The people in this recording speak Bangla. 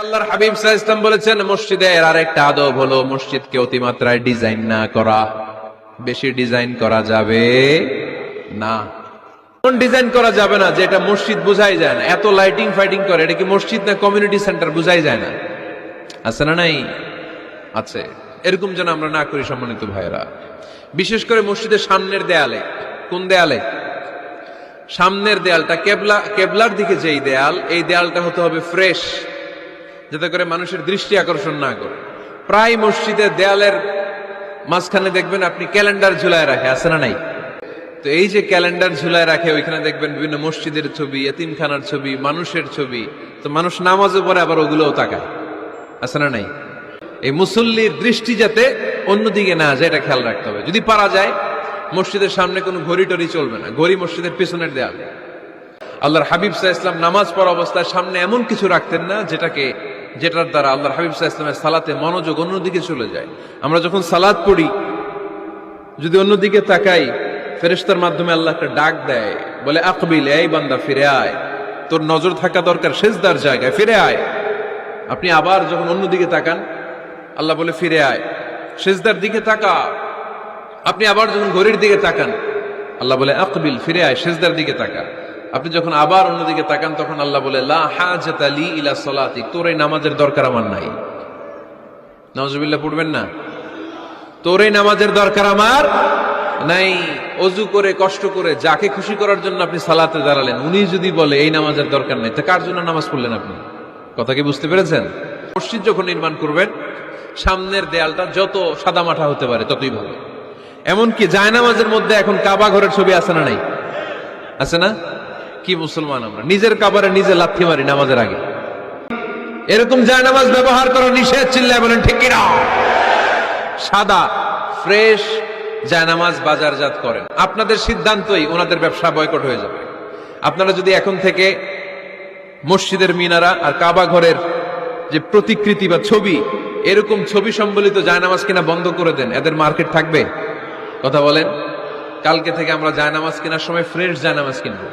আল্লাহর হাবিব সাহা বলেছেন মসজিদের আর একটা আদব হলো মসজিদকে অতিমাত্রায় ডিজাইন না করা। বেশি ডিজাইন করা যাবে না। কোন ডিজাইন করা যাবে না যে এটা মসজিদ বোঝাই যায় না। এত লাইটিং ফাইটিং করে, এটা কি মসজিদ না কমিউনিটি সেন্টার বোঝাই যায় না? আছে না নাই? আছে। এরকম যেন আমরা না করি, সম্মানিত ভাইরা বিশেষ করে মসজিদের সামনের দেয়ালে। কোন দেয়ালে? সামনের দেয়ালটা কেবলা কেবলার দিকে যেই দেয়াল, এই দেয়ালটা হতে হবে ফ্রেশ। যাতে করে মানুষের দৃষ্টি আকর্ষণ না করে। প্রায় মসজিদের দেয়ালের মাঝখানে দেখবেন আপনি ক্যালেন্ডার ঝুলায় রাখে, আছে না নাই? তো এই যে ক্যালেন্ডার ঝুলায় রাখে, ওইখানে দেখবেন বিভিন্ন মসজিদের ছবি, এতিমখানার ছবি, মানুষের ছবি। তো মানুষ নামাজে পরে আবার ওগুলোও তাকায়। আছে না নাই? এই মুসল্লির দৃষ্টি যাতে অন্যদিকে না যায়, এটা খেয়াল রাখতে হবে। যদি পারা যায়, মসজিদের সামনে কোনো ঘড়ি টড়ি চলবে না। ঘড়ি মসজিদের পিছনের দেয়াল। আল্লাহর হাবিব সাহা ইসলাম নামাজ পড়া অবস্থায় সামনে এমন কিছু রাখতেন না, যেটাকে যেটার দ্বারা আল্লাহর হাবিব সাহা ইসলামের সালাতে মনোযোগ অন্যদিকে চলে যায়। আমরা যখন সালাদ পড়ি, যদি অন্যদিকে তাকাই, ফেরেশতার মাধ্যমে আল্লাহ একটা ডাক দেয়, বলে, আকবিল, এই বান্দা, ফিরে আয়। তোর নজর থাকা দরকার শেষদার জায়গায়, ফিরে আয়। আপনি আবার যখন অন্যদিকে তাকান, আল্লাহ বলে, ফিরে আয়। শেষদার দিকে তাকা। আপনি আবার যখন ঘড়ির দিকে তাকান, আল্লাহ বলে, আকবিল, ফিরে আয় শেষদার দিকে তাকা। আপনি যখন আবার অন্যদিকে তাকান, তখন আল্লাহ বলে, লা তোর এই নামাজের দরকার আমার নাই। নজবিল্লা পড়বেন না? তোর এই নামাজের দরকার আমার নাই। অজু করে, কষ্ট করে, যাকে খুশি করার জন্য আপনি সালাতে দাঁড়ালেন, উনি যদি বলে, এই নামাজের দরকার নেই, তা কার জন্য নামাজ পড়লেন আপনি? কথা কি বুঝতে পেরেছেন? মসজিদ যখন নির্মাণ করবেন, সামনের দেয়ালটা যত সাদামাঠা হতে পারে, ততই ভালো। এমনকি জায়নামাজের মধ্যে এখন কাবা ঘরের ছবি আছে না নাই? আছে না? কি মুসলমান আমরা? নিজের কাবারে নিজে লাথি মারি নামাজের আগে। এরকম জায়নামাজ ব্যবহার করা নিষেধ চিল্লায় বলেন, ঠিক কিনা? সাদা, ফ্রেশ জায়নামাজ বাজারজাত করেন। আপনাদের সিদ্ধান্তই ওনাদের ব্যবসা বয়কট হয়ে যাবে। আপনারা যদি এখন থেকে মসজিদের মিনারা আর কাবা ঘরের যে প্রতিকৃতি বা ছবি, এরকম ছবি সম্বলিত জায়নামাজ কিনা বন্ধ করে দেন, এদের মার্কেট থাকবে? কথা বলেন, কালকে থেকে আমরা জায়নামাজ কেনার সময় ফ্রেশ জায়নামাজ কিনবো।